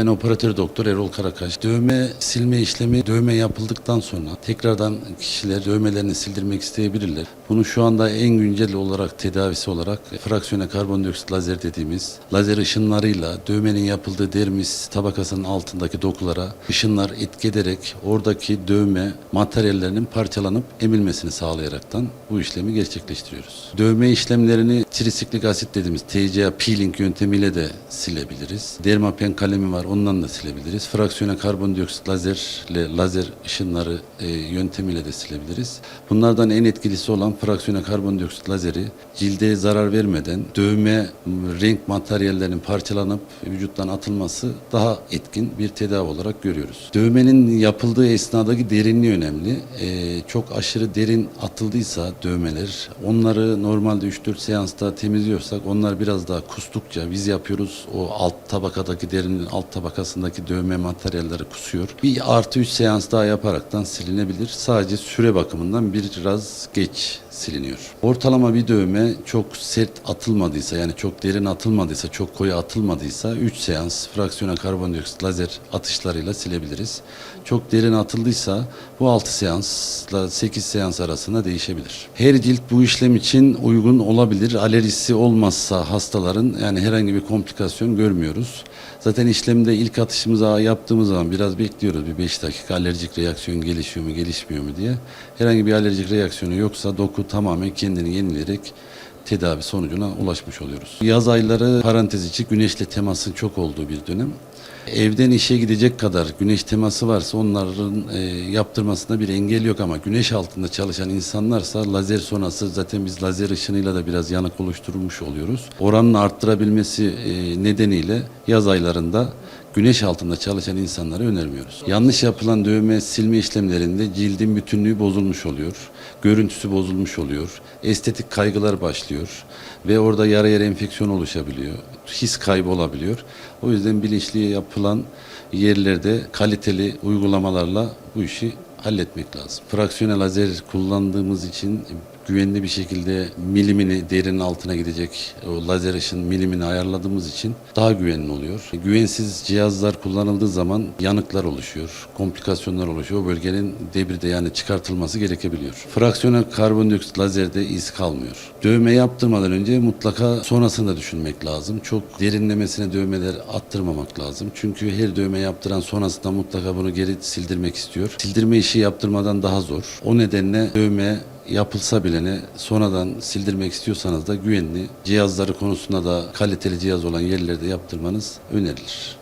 Ben operatör doktor Erol Karakaş. Dövme silme işlemi dövme yapıldıktan sonra tekrardan kişiler dövmelerini sildirmek isteyebilirler. Bunu şu anda en güncel olarak tedavisi olarak fraksiyona karbondioksit lazer dediğimiz lazer ışınlarıyla dövmenin yapıldığı dermis tabakasının altındaki dokulara ışınlar etki ederek oradaki dövme materyallerinin parçalanıp emilmesini sağlayaraktan bu işlemi gerçekleştiriyoruz. Dövme işlemlerini trisiklik asit dediğimiz TCA peeling yöntemiyle de silebiliriz. Dermapen kalemi var ondan da silebiliriz. Fraksiyona karbondioksit lazerle lazer ışınları e, yöntemiyle de silebiliriz. Bunlardan en etkilisi olan fraksiyona karbondioksit lazeri cilde zarar vermeden dövme renk materyallerinin parçalanıp vücuttan atılması daha etkin bir tedavi olarak görüyoruz. Dövmenin yapıldığı esnadaki derinliği önemli. E, çok aşırı derin atıldıysa dövmeler onları normalde 3-4 seansta temizliyorsak onlar biraz daha kustukça biz yapıyoruz o alt tabakadaki derinin alt tabakasındaki dövme materyalleri kusuyor. Bir artı 3 seans daha yaparaktan silinebilir. Sadece süre bakımından biraz geç siliniyor. Ortalama bir dövme çok sert atılmadıysa yani çok derin atılmadıysa çok koyu atılmadıysa 3 seans fraksiyona karbondioksit lazer atışlarıyla silebiliriz. Çok derin atıldıysa bu 6 seansla 8 seans arasında değişebilir. Her cilt bu işlem için uygun olabilir. Alerjisi olmazsa hastaların yani herhangi bir komplikasyon görmüyoruz. Zaten işlemde ilk atışımızı yaptığımız zaman biraz bekliyoruz. Bir 5 dakika alerjik reaksiyon gelişiyor mu gelişmiyor mu diye. Herhangi bir alerjik reaksiyonu yoksa doku tamamen kendini yenileyerek tedavi sonucuna ulaşmış oluyoruz. Yaz ayları parantez içi güneşle temasın çok olduğu bir dönem. Evden işe gidecek kadar güneş teması varsa onların e, yaptırmasında bir engel yok ama güneş altında çalışan insanlarsa lazer sonrası zaten biz lazer ışınıyla da biraz yanık oluşturmuş oluyoruz. Oranını arttırabilmesi e, nedeniyle yaz aylarında güneş altında çalışan insanlara önermiyoruz. Yanlış yapılan dövme silme işlemlerinde cildin bütünlüğü bozulmuş oluyor. Görüntüsü bozulmuş oluyor. Estetik kaygılar başlıyor ve orada yara yere enfeksiyon oluşabiliyor. His kaybı olabiliyor. O yüzden bilinçli yapılan yerlerde kaliteli uygulamalarla bu işi halletmek lazım. Fraksiyonel lazer kullandığımız için güvenli bir şekilde milimini derinin altına gidecek o lazer ışın milimini ayarladığımız için daha güvenli oluyor. Güvensiz cihazlar kullanıldığı zaman yanıklar oluşuyor, komplikasyonlar oluşuyor. O bölgenin debride yani çıkartılması gerekebiliyor. Fraksiyonel karbondioksit lazerde iz kalmıyor. Dövme yaptırmadan önce mutlaka sonrasında düşünmek lazım. Çok derinlemesine dövmeler attırmamak lazım. Çünkü her dövme yaptıran sonrasında mutlaka bunu geri sildirmek istiyor. Sildirme işi yaptırmadan daha zor. O nedenle dövme yapılsa bile ne sonradan sildirmek istiyorsanız da güvenli cihazları konusunda da kaliteli cihaz olan yerlerde yaptırmanız önerilir.